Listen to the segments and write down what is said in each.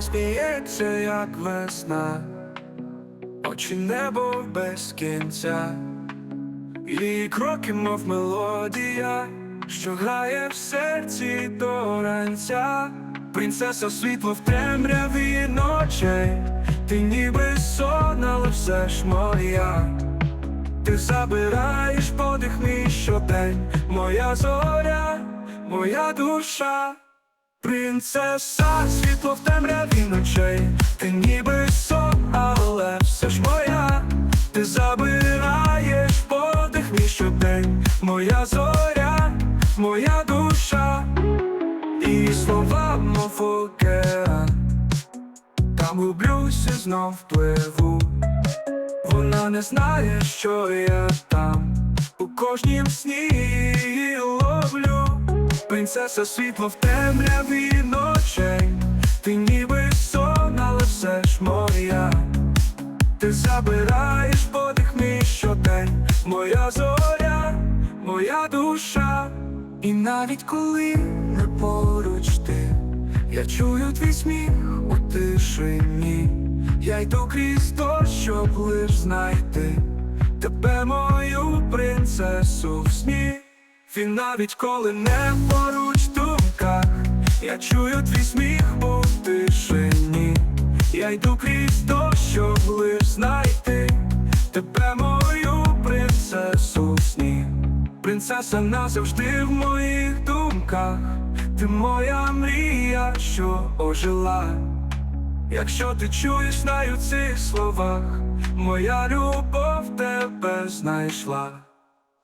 сміється, як весна, очі небо без кінця, її кроки, мов мелодія, що грає в серці до ранця. Принцеса світло в темряві ночей, ти ніби сон, але все ж моя. Ти забираєш подих мій щодень, моя зоря, моя душа, принцеса, світло в темряві ночей, ти ніби сон, але все ж моя, ти забираєш подих мій щодень, моя зоря, моя душа, і слова, мов океан, там гублюся, знов пливу. Вона не знає, що я там. У кожнім сні ловлю Принцеса світло в темряві ночей. Ти ніби сон, але все ж моя. Ти забираєш подих мій щодень. Моя зоря, моя душа. І навіть коли не поруч ти Я чую твій сміх у тишині. Я йду крізь то, щоб лиш знайти тебе, мою принцесу в сні. Він навіть коли не поруч думках, я чую твій сміх у тишині. Я йду крізь то, щоб лиш знайти тебе, мою принцесу сні. Принцеса назавжди в моїх думках, ти моя мрія, що ожила. Якщо ти чуєш знаю цих словах, моя любов тебе знайшла.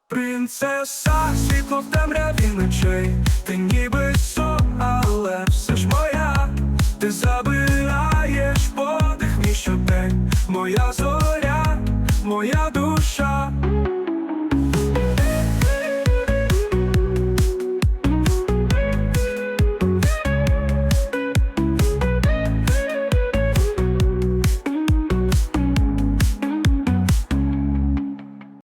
Принцеса, світло в темряві ночей, ти ніби со, але все ж моя, ти забираєш подих мій щодень, моя зоря, моя душа.